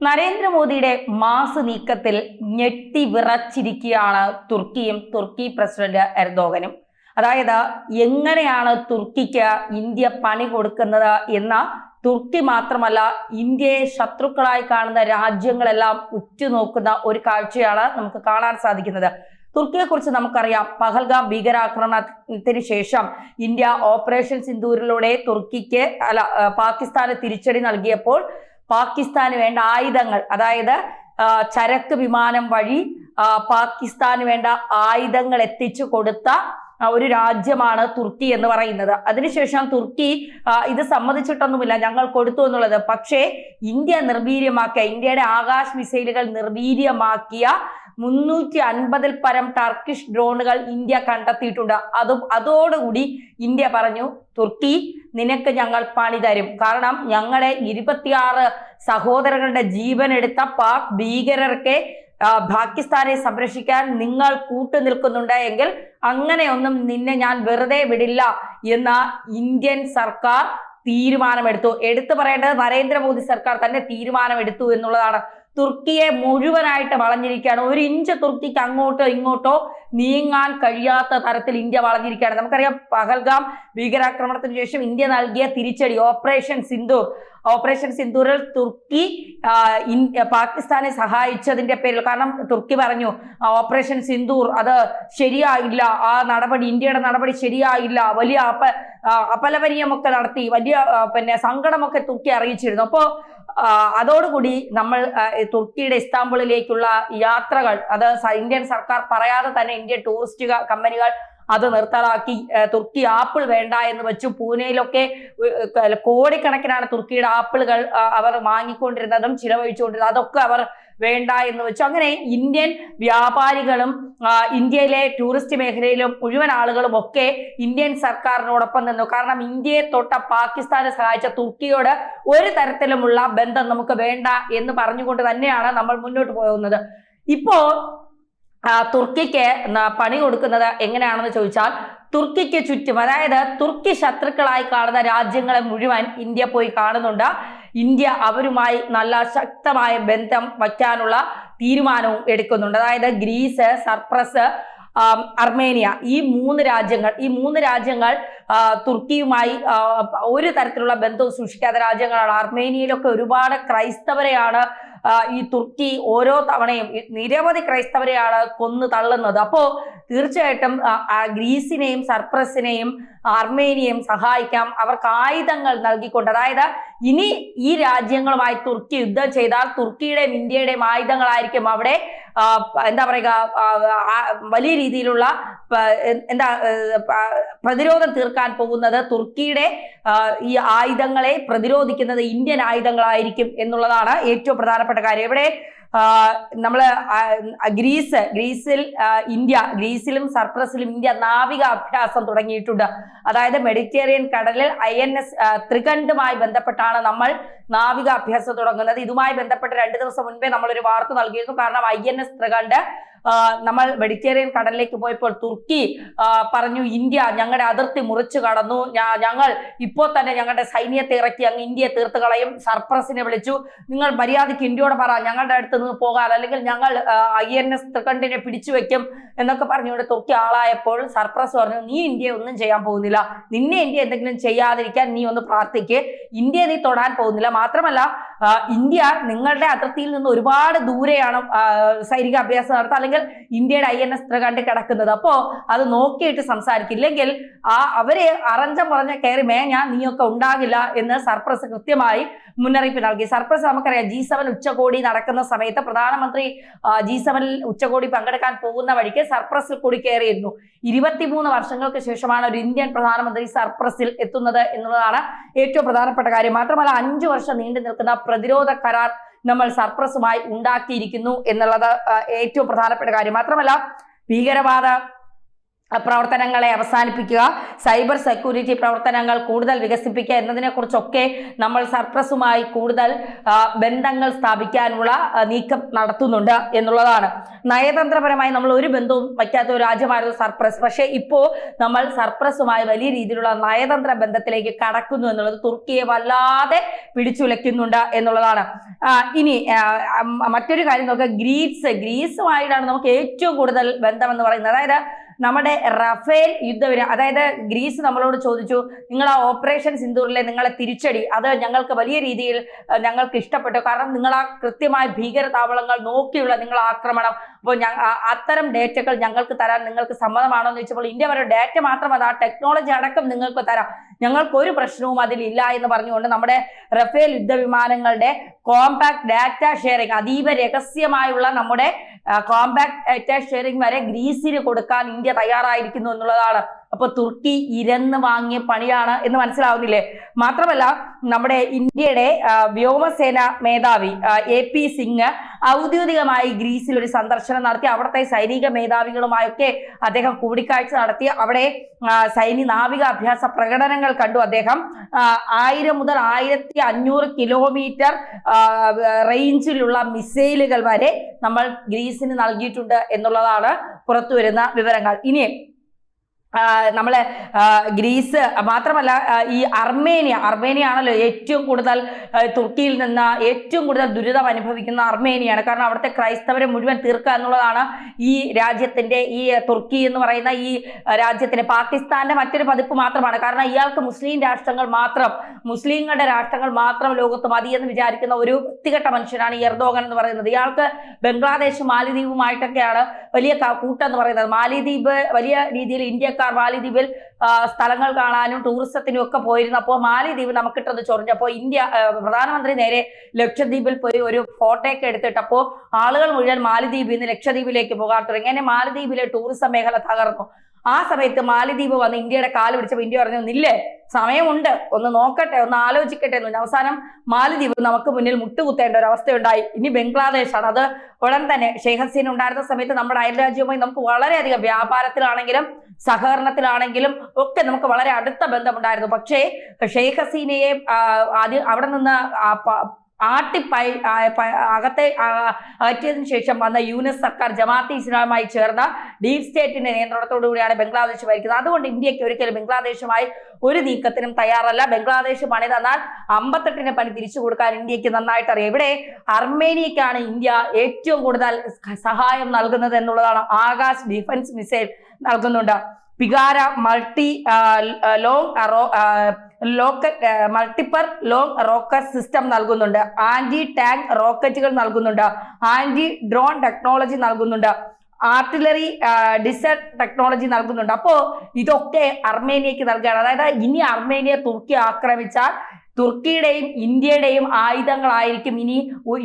നരേന്ദ്രമോദിയുടെ മാസ് നീക്കത്തിൽ ഞെട്ടി വിറച്ചിരിക്കുകയാണ് തുർക്കിയും തുർക്കി പ്രസിഡന്റ് എർദോഗനും. അതായത് എങ്ങനെയാണ് തുർക്കിക്ക് ഇന്ത്യ പണി കൊടുക്കുന്നത് എന്ന തുർക്കി മാത്രമല്ല ഇന്ത്യയെ ശത്രുക്കളായി കാണുന്ന രാജ്യങ്ങളെല്ലാം ഉറ്റുനോക്കുന്ന ഒരു കാഴ്ചയാണ് നമുക്ക് കാണാൻ സാധിക്കുന്നത്. തുർക്കിയെ കുറിച്ച് നമുക്കറിയാം പഹൽഗാം ഭീകരാക്രമണത്തിന് ശേഷം ഇന്ത്യ ഓപ്പറേഷൻ സിന്ദൂരിലൂടെ തുർക്കിക്ക് അല്ല പാകിസ്ഥാന് തിരിച്ചടി നൽകിയപ്പോൾ പാകിസ്ഥാന് വേണ്ട ആയുധങ്ങൾ അതായത് ചരക്ക് വിമാനം വഴി പാകിസ്ഥാന് വേണ്ട ആയുധങ്ങൾ എത്തിച്ചു കൊടുത്ത ഒരു രാജ്യമാണ് തുർക്കി എന്ന് പറയുന്നത്. അതിനുശേഷം തുർക്കി ഇത് സമ്മതിച്ചിട്ടൊന്നുമില്ല ഞങ്ങൾ കൊടുത്തു എന്നുള്ളത്. പക്ഷേ ഇന്ത്യ നിർവീര്യമാക്കിയ ഇന്ത്യയുടെ ആകാശ് മിസൈലുകൾ നിർവീര്യമാക്കിയ മുന്നൂറ്റി അൻപതിൽ പരം ടർക്കിഷ് ഡ്രോണുകൾ ഇന്ത്യ കണ്ടെത്തിയിട്ടുണ്ട്. അതും അതോടുകൂടി ഇന്ത്യ പറഞ്ഞു തുർക്കി നിനക്ക് ഞങ്ങൾ പണി തരും. കാരണം ഞങ്ങളെ ഇരുപത്തിയാറ് സഹോദരങ്ങളുടെ ജീവൻ എടുത്ത പാക് ഭീകരർക്ക് പാകിസ്ഥാനെ സംരക്ഷിക്കാൻ നിങ്ങൾ കൂട്ടു നിൽക്കുന്നുണ്ട് എങ്കിൽ അങ്ങനെയൊന്നും നിന്നെ ഞാൻ വെറുതെ വിടില്ല എന്ന ഇന്ത്യൻ സർക്കാർ തീരുമാനമെടുത്തു. എടുത്തു പറയേണ്ടത് നരേന്ദ്രമോദി സർക്കാർ തന്നെ തീരുമാനമെടുത്തു എന്നുള്ളതാണ്. തുർക്കിയെ മുഴുവനായിട്ട് വളഞ്ഞിരിക്കുകയാണ്. ഒരു ഇഞ്ച് തുർക്കിക്ക് അങ്ങോട്ടോ ഇങ്ങോട്ടോ നീങ്ങാൻ കഴിയാത്ത തരത്തിൽ ഇന്ത്യ വളഞ്ഞിരിക്കുകയാണ്. നമുക്കറിയാം പഹൽഗാം ഭീകരാക്രമണത്തിന് ശേഷം ഇന്ത്യ നൽകിയ തിരിച്ചടി ഓപ്പറേഷൻ സിന്ദൂർ. ഓപ്പറേഷൻ സിന്ദൂറിൽ തുർക്കി പാകിസ്ഥാനെ സഹായിച്ചതിന്റെ പേരിൽ കാരണം തുർക്കി പറഞ്ഞു ഓപ്പറേഷൻ സിന്ദൂർ അത് ശരിയായില്ല ആ നടപടി ഇന്ത്യയുടെ നടപടി ശരിയായില്ല വലിയ അപ അപലപനീയമൊക്കെ നടത്തി വലിയ പിന്നെ സങ്കടമൊക്കെ തുർക്കി അറിയിച്ചിരുന്നു. അപ്പോൾ അതോടുകൂടി നമ്മൾ തുർക്കിയുടെ ഇസ്താംബുളിലേക്കുള്ള യാത്രകൾ അത് ഇന്ത്യൻ സർക്കാർ പറയാതെ തന്നെ ഇന്ത്യൻ ടൂറിസ്റ്റ് കമ്പനികൾ അത് നിർത്തലാക്കി. തുർക്കി ആപ്പിൾ വേണ്ട എന്ന് വെച്ചു. പൂനെയിലൊക്കെ കോടിക്കണക്കിനാണ് തുർക്കിയുടെ ആപ്പിളുകൾ അവർ വാങ്ങിക്കൊണ്ടിരുന്നതും ചിലവഴിച്ചുകൊണ്ടിരുന്നതും. അതൊക്കെ അവർ വേണ്ട എന്ന് വെച്ചു. അങ്ങനെ ഇന്ത്യൻ വ്യാപാരികളും ഇന്ത്യയിലെ ടൂറിസ്റ്റ് മേഖലയിലും മുഴുവൻ ആളുകളും ഒക്കെ ഇന്ത്യൻ സർക്കാരിനോടൊപ്പം നിന്നു. കാരണം ഇന്ത്യയെ തൊട്ട പാകിസ്ഥാനെ സഹായിച്ച തുർക്കിയോട് ഒരു തരത്തിലുമുള്ള ബന്ധം നമുക്ക് വേണ്ട എന്ന് പറഞ്ഞുകൊണ്ട് തന്നെയാണ് നമ്മൾ മുന്നോട്ട് പോകുന്നത്. ഇപ്പോ തുർക്കിക്ക് പണി കൊടുക്കുന്നത് എങ്ങനെയാണെന്ന് ചോദിച്ചാൽ തുർക്കിക്ക് ചുറ്റും അതായത് തുർക്കി ശത്രുക്കളായി കാണുന്ന രാജ്യങ്ങളെ മുഴുവൻ ഇന്ത്യ പോയി കാണുന്നുണ്ട്. ഇന്ത്യ അവരുമായി നല്ല ശക്തമായ ബന്ധം വയ്ക്കാനുള്ള തീരുമാനവും എടുക്കുന്നുണ്ട്. അതായത് ഗ്രീസ് സർപ്രസ് അർമേനിയ ഈ മൂന്ന് രാജ്യങ്ങൾ ഈ മൂന്ന് രാജ്യങ്ങൾ തുർക്കിയുമായി ഒരു തരത്തിലുള്ള ബന്ധവും സൂക്ഷിക്കാത്ത രാജ്യങ്ങളാണ്. അർമേനിയയിലൊക്കെ ഒരുപാട് ക്രൈസ്തവരെയാണ് ഈ തുർക്കി ഓരോ തവണയും നിരവധി ക്രൈസ്തവരെയാണ് കൊന്നു തള്ളുന്നത്. അപ്പോ തീർച്ചയായിട്ടും ഗ്രീസിനെയും സർപ്രസിനെയും അർമേനിയയും സഹായിക്കാം. അവർക്ക് ആയുധങ്ങൾ നൽകിക്കൊണ്ട് അതായത് ഇനി ഈ രാജ്യങ്ങളുമായി തുർക്കി യുദ്ധം ചെയ്താൽ തുർക്കിയുടെയും ഇന്ത്യയുടെയും ആയുധങ്ങളായിരിക്കും അവിടെ എന്താ പറയുക വലിയ രീതിയിലുള്ള എന്താ പ്രതിരോധം തീർക്കാൻ പോകുന്നത് തുർക്കിയുടെ ഈ ആയുധങ്ങളെ പ്രതിരോധിക്കുന്നത് ഇന്ത്യൻ ആയുധങ്ങളായിരിക്കും എന്നുള്ളതാണ് ഏറ്റവും പ്രധാനപ്പെട്ട കാര്യം. ഇവിടെ നമ്മൾ ഗ്രീസ് ഗ്രീസിൽ ഇന്ത്യ ഗ്രീസിലും സർപ്രസിലും ഇന്ത്യ നാവിക അഭ്യാസം തുടങ്ങിയിട്ടുണ്ട്. അതായത് മെഡിറ്റേറിയൻ കടലിൽ ഐ എൻ എസ് ത്രികണ്ഡുമായി ബന്ധപ്പെട്ടാണ് നമ്മൾ നാവിക അഭ്യാസം തുടങ്ങുന്നത്. ഇതുമായി ബന്ധപ്പെട്ട് രണ്ട് ദിവസം മുൻപേ നമ്മൾ ഒരു വാർത്ത നൽകിയിരുന്നു. കാരണം ഐ എൻ എസ് ത്രികണ്ഡ് നമ്മൾ മെഡിറ്റേറിയൻ കടലിലേക്ക് പോയപ്പോൾ തുർക്കി പറഞ്ഞു ഇന്ത്യ ഞങ്ങളുടെ അതിർത്തി മുറിച്ചു കടന്നു. ഞങ്ങൾ ഇപ്പോൾ തന്നെ ഞങ്ങളുടെ സൈന്യത്തെ ഇറക്കി അങ്ങ് ഇന്ത്യയെ തീർത്ത് കളയും. സർപ്രസിനെ വിളിച്ചു നിങ്ങൾ മര്യാദയ്ക്ക് ഇന്ത്യയോട് പറ ഞങ്ങളുടെ അടുത്ത് നിന്ന് പോകാൻ. അല്ലെങ്കിൽ ഞങ്ങൾ ഐ എൻ എസ് ത്രികണ്ഠിനെ പിടിച്ചു വെക്കും. എന്നൊക്കെ പറഞ്ഞുകൊണ്ട് തുർക്കി ആളായപ്പോൾ സർപ്രസ് പറഞ്ഞു നീ ഇന്ത്യയെ ഒന്നും ചെയ്യാൻ പോകുന്നില്ല. നിന്നെ ഇന്ത്യ എന്തെങ്കിലും ചെയ്യാതിരിക്കാൻ നീ ഒന്ന് പ്രാർത്ഥിക്ക്. ഇന്ത്യയെ നീ തൊടാൻ പോകുന്നില്ല. മാത്രമല്ല ഇന്ത്യ നിങ്ങളുടെ അതിർത്തിയിൽ നിന്ന് ഒരുപാട് ദൂരെയാണ് സൈനിക അഭ്യാസം നടത്തുക അല്ലെങ്കിൽ ഇന്ത്യയുടെ ഐ എൻ എസ് ത്രികണ്ഠ് കിടക്കുന്നത്. അപ്പോ അത് നോക്കിയിട്ട് സംസാരിക്കില്ലെങ്കിൽ ആ അവരെ അറഞ്ചം പറഞ്ഞ കയറി മേഞ്ഞ നീയൊക്കെ ഉണ്ടാകില്ല എന്ന് സർപ്രസ് കൃത്യമായി മുന്നറിയിപ്പ് നൽകി. സർപ്രസ് നമുക്കറിയാം ജി സെവൻ ഉച്ചകോടി നടക്കുന്ന സമയത്ത് പ്രധാനമന്ത്രി ജി സെവനിൽ ഉച്ചകോടി പങ്കെടുക്കാൻ പോകുന്ന വഴിക്ക് സർപ്രസിൽ കൂടി കയറിയിരുന്നു. ഇരുപത്തിമൂന്ന് വർഷങ്ങൾക്ക് ശേഷമാണ് ഒരു ഇന്ത്യൻ പ്രധാനമന്ത്രി സർപ്രസിൽ എത്തുന്നത് എന്നുള്ളതാണ് ഏറ്റവും പ്രധാനപ്പെട്ട കാര്യം. മാത്രമല്ല അഞ്ചു വർഷം നീണ്ടു നിൽക്കുന്ന പ്രതിരോധ കരാർ നമ്മൾ സർപ്രസുമായി ഉണ്ടാക്കിയിരിക്കുന്നു എന്നുള്ളത് ഏറ്റവും പ്രധാനപ്പെട്ട കാര്യം. മാത്രമല്ല ഭീകരവാദ പ്രവർത്തനങ്ങളെ അവസാനിപ്പിക്കുക. സൈബർ സെക്യൂരിറ്റി പ്രവർത്തനങ്ങൾ കൂടുതൽ വികസിപ്പിക്കുക എന്നതിനെക്കുറിച്ചൊക്കെ നമ്മൾ സർപ്രസുമായി കൂടുതൽ ബന്ധങ്ങൾ സ്ഥാപിക്കാനുള്ള നീക്കം നടത്തുന്നുണ്ട് എന്നുള്ളതാണ്. നയതന്ത്രപരമായി നമ്മൾ ഒരു ബന്ധവും വയ്ക്കാത്ത ഒരു രാജ്യമായിരുന്നു സർപ്രസ്. പക്ഷേ ഇപ്പോൾ നമ്മൾ സർപ്രസുമായി വലിയ രീതിയിലുള്ള നയതന്ത്ര ബന്ധത്തിലേക്ക് കടക്കുന്നു എന്നുള്ളത് തുർക്കിയെ വല്ലാതെ പിടിച്ചുലയ്ക്കുന്നുണ്ട് എന്നുള്ളതാണ്. ഇനി മറ്റൊരു കാര്യം നോക്കുക. ഗ്രീസ് ഗ്രീസുമായിട്ടാണ് നമുക്ക് ഏറ്റവും കൂടുതൽ ബന്ധമെന്ന് പറയുന്നത്. അതായത് നമ്മുടെ റഫേൽ യുദ്ധവിര അതായത് ഗ്രീസ് നമ്മളോട് ചോദിച്ചു നിങ്ങൾ ആ ഓപ്പറേഷൻ സിന്ദൂറിലെ നിങ്ങളെ തിരിച്ചടി. അത് ഞങ്ങൾക്ക് വലിയ രീതിയിൽ ഞങ്ങൾക്ക് ഇഷ്ടപ്പെട്ടു. കാരണം നിങ്ങൾ ആ കൃത്യമായ ഭീകര താവളങ്ങൾ നോക്കിയുള്ള നിങ്ങൾ ആക്രമണം. അപ്പോൾ അത്തരം ഡേറ്റകൾ ഞങ്ങൾക്ക് തരാൻ നിങ്ങൾക്ക് സമ്മതമാണോ എന്ന് ചോദിച്ചപ്പോൾ ഇന്ത്യ പറയുന്ന ഡേറ്റ മാത്രമല്ല ആ ടെക്നോളജി അടക്കം നിങ്ങൾക്ക് തരാം. ഞങ്ങൾക്ക് ഒരു പ്രശ്നവും അതിലില്ല എന്ന് പറഞ്ഞുകൊണ്ട് നമ്മുടെ റഫേൽ യുദ്ധവിമാനങ്ങളുടെ കോമ്പാക്ട് ഡാറ്റ ഷെയറിംഗ് അതീവ രഹസ്യമായുള്ള നമ്മുടെ കോമ്പാക്ട് ഡാറ്റ ഷെയറിംഗ് വരെ ഗ്രീസിന് കൊടുക്കാൻ ഇന്ത്യ തയ്യാറായിരിക്കുന്നു എന്നുള്ളതാണ് അപ്പൊ തുർക്കി ഇരന്ന് വാങ്ങിയ പണിയാണ് എന്ന് മനസ്സിലാവുന്നില്ലേ? മാത്രമല്ല നമ്മുടെ ഇന്ത്യയുടെ വ്യോമസേന മേധാവി എ പി സിംഗ് ഔദ്യോഗികമായി ഗ്രീസിൽ ഒരു സന്ദർശനം നടത്തി. അവിടുത്തെ സൈനിക മേധാവികളുമായൊക്കെ അദ്ദേഹം കൂടിക്കാഴ്ച നടത്തി. അവിടെ സൈനിക നാവിക അഭ്യാസ പ്രകടനങ്ങൾ കണ്ടു അദ്ദേഹം. ആയിരം മുതൽ ആയിരത്തി അഞ്ഞൂറ് കിലോമീറ്റർ റേഞ്ചിലുള്ള മിസൈലുകൾ വരെ നമ്മൾ ഗ്രീസിന് നൽകിയിട്ടുണ്ട് എന്നുള്ളതാണ് പുറത്തു വരുന്ന വിവരങ്ങൾ. ഇനി നമ്മൾ ഗ്രീസ് മാത്രമല്ല ഈ അർമേനിയ അർമേനിയ ആണല്ലോ ഏറ്റവും കൂടുതൽ തുർക്കിയിൽ നിന്ന് ഏറ്റവും കൂടുതൽ ദുരിതം അനുഭവിക്കുന്ന അർമേനിയാണ്. കാരണം അവിടുത്തെ ക്രൈസ്തവരെ മുഴുവൻ തീർക്കുക എന്നുള്ളതാണ് ഈ രാജ്യത്തിന്റെ ഈ തുർക്കി എന്ന് പറയുന്ന ഈ രാജ്യത്തിന് പാകിസ്ഥാന്റെ മറ്റൊരു പതിപ്പ് മാത്രമാണ്. കാരണം ഇയാൾക്ക് മുസ്ലിം രാഷ്ട്രങ്ങൾ മാത്രം മുസ്ലിങ്ങളുടെ രാഷ്ട്രങ്ങൾ മാത്രം ലോകത്ത് മതി എന്ന് വിചാരിക്കുന്ന ഒരു വൃത്തികെട്ട മനുഷ്യനാണ് എർദോഗൻ എന്ന് പറയുന്നത്. ഇയാൾക്ക് ബംഗ്ലാദേശ് മാലിദ്വീപുമായിട്ടൊക്കെയാണ് വലിയ കൂട്ടം എന്ന് പറയുന്നത്. മാലിദ്വീപ് വലിയ രീതിയിൽ ഇന്ത്യക്കാർ മാലിദ്വീപിൽ സ്ഥലങ്ങൾ കാണാനും ടൂറിസത്തിനും ഒക്കെ പോയിരുന്നപ്പോൾ മാലിദ്വീപ് നമുക്കിട്ടത് ചൊറിഞ്ഞപ്പോൾ ഇന്ത്യ പ്രധാനമന്ത്രി നേരെ ലക്ഷദ്വീപിൽ പോയി ഒരു ഫോട്ടോയൊക്കെ എടുത്തിട്ടപ്പോൾ ആളുകൾ മുഴുവൻ മാലിദ്വീപിൽ നിന്ന് ലക്ഷദ്വീപിലേക്ക് പോകാൻ തുടങ്ങി. അങ്ങനെ മാലിദ്വീപിലെ ടൂറിസം മേഖല തകർന്നു. ആ സമയത്ത് മാലിദ്വീപ് വന്ന് ഇന്ത്യയുടെ കാൽ പിടിച്ചപ്പോൾ ഇന്ത്യ പറഞ്ഞു നില്ലേ സമയമുണ്ട്. ഒന്ന് നോക്കട്ടെ ഒന്ന് ആലോചിക്കട്ടെ എന്ന്. അവസാനം മാലിദ്വീപ് നമുക്ക് മുന്നിൽ മുട്ടുകുത്തേണ്ട ഒരു അവസ്ഥയുണ്ടായി. ഇനി ബംഗ്ലാദേശാണ്. അത് ഉടൻ തന്നെ ഷെയ്ഖ് ഹസീൻ ഉണ്ടായിരുന്ന സമയത്ത് നമ്മുടെ അയൽ രാജ്യവുമായി നമുക്ക് വളരെയധികം വ്യാപാരത്തിലാണെങ്കിലും സഹകരണത്തിലാണെങ്കിലും ഒക്കെ നമുക്ക് വളരെ അടുത്ത ബന്ധമുണ്ടായിരുന്നു. പക്ഷേ ഷെയ്ഖ് ഹസീനയെ ആദ്യം അവിടെ നിന്ന് ആട്ടി പ- ആട്ടിപ്പൈ ആ, പ- അകത്തെ അകറ്റിയതിനു ശേഷം വന്ന യുനെസ് സർക്കാർ ജമാഅത്തി ഇസ്ലാമായി ചേർന്ന ഡീപ് സ്റ്റേറ്റിന്റെ നിയന്ത്രണത്തോടു കൂടിയാണ് ബംഗ്ലാദേശ് ഭരിക്കുന്നത്. അതുകൊണ്ട് ഇന്ത്യയ്ക്ക് ഒരിക്കലും ബംഗ്ലാദേശുമായി ഒരു നീക്കത്തിനും തയ്യാറല്ല. ബംഗ്ലാദേശ് പണി തന്നാൽ അമ്പത്തെട്ടിന് പണി തിരിച്ചു കൊടുക്കാൻ ഇന്ത്യയ്ക്ക് നന്നായിട്ട് അറിയാം ഇവിടെ അർമേനിയക്കാണ് ഇന്ത്യ ഏറ്റവും കൂടുതൽ സഹായം നൽകുന്നത് എന്നുള്ളതാണ് ആകാശ് ഡിഫൻസ് മിസൈൽ നൽകുന്നുണ്ട്. പികാര മൾട്ടി ലോങ് ലോക്ക മൾട്ടിപ്പർ ലോങ് റോക്കറ്റ് സിസ്റ്റം നൽകുന്നുണ്ട്. ആന്റി ടാങ്ക് റോക്കറ്റുകൾ നൽകുന്നുണ്ട്. ആന്റി ഡ്രോൺ ടെക്നോളജി നൽകുന്നുണ്ട്. ആർട്ടിലറി ഡിസൽ ടെക്നോളജി നൽകുന്നുണ്ട്. അപ്പോ ഇതൊക്കെ അർമേനിയക്ക് നൽകുകയാണ്. അതായത് ഇനി അർമേനിയ തുർക്കി ആക്രമിച്ചാൽ തുർക്കിയുടെയും ഇന്ത്യയുടെയും ആയുധങ്ങളായിരിക്കും ഇനി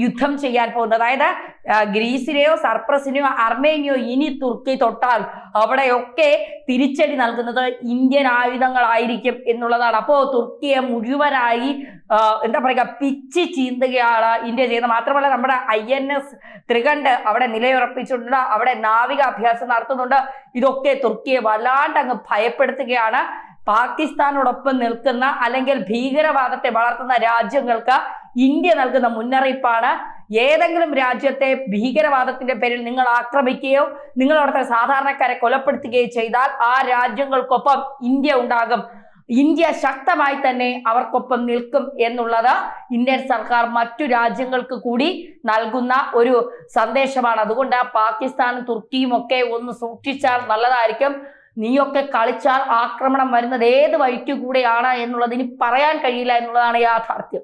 യുദ്ധം ചെയ്യാൻ പോകുന്നത്. അതായത് ഗ്രീസിനെയോ സർപ്രസിനെയോ അർമേനിയോ ഇനി തുർക്കി തൊട്ടാൽ അവിടെയൊക്കെ തിരിച്ചടി നൽകുന്നത് ഇന്ത്യൻ ആയുധങ്ങളായിരിക്കും എന്നുള്ളതാണ്. അപ്പോ തുർക്കിയെ മുഴുവനായി എന്താ പറയുക പിച്ച് ചീന്തുകയാണ് ഇന്ത്യ ചെയ്യുന്നത്. മാത്രമല്ല നമ്മുടെ ഐ എൻ എസ് ത്രികണ്ട് അവിടെ നിലയുറപ്പിച്ചിട്ടുണ്ട്. അവിടെ നാവിക അഭ്യാസം നടത്തുന്നുണ്ട്. ഇതൊക്കെ തുർക്കിയെ വല്ലാണ്ട് അങ്ങ് ഭയപ്പെടുത്തുകയാണ്. പാകിസ്ഥാനോടൊപ്പം നിൽക്കുന്ന അല്ലെങ്കിൽ ഭീകരവാദത്തെ വളർത്തുന്ന രാജ്യങ്ങൾക്ക് ഇന്ത്യ നൽകുന്ന മുന്നറിയിപ്പാണ്. ഏതെങ്കിലും രാജ്യത്തെ ഭീകരവാദത്തിന്റെ പേരിൽ നിങ്ങൾ ആക്രമിക്കുകയോ നിങ്ങൾ അവിടുത്തെ സാധാരണക്കാരെ കൊലപ്പെടുത്തുകയോ ചെയ്താൽ ആ രാജ്യങ്ങൾക്കൊപ്പം ഇന്ത്യ ഉണ്ടാകും. ഇന്ത്യ ശക്തമായി തന്നെ അവർക്കൊപ്പം നിൽക്കും എന്നുള്ളത് ഇന്ത്യൻ സർക്കാർ മറ്റു രാജ്യങ്ങൾക്ക് കൂടി നൽകുന്ന ഒരു സന്ദേശമാണ്. അതുകൊണ്ട് പാകിസ്ഥാനും തുർക്കിയും ഒക്കെ ഒന്ന് സൂക്ഷിച്ചാൽ നല്ലതായിരിക്കും. നീയൊക്കെ കളിച്ചാൽ ആക്രമണം വരുന്നത് ഏത് വഴിക്കു കൂടെയാണ് എന്നുള്ളത് ഇനി പറയാൻ കഴിയില്ല എന്നുള്ളതാണ് യാഥാർത്ഥ്യം.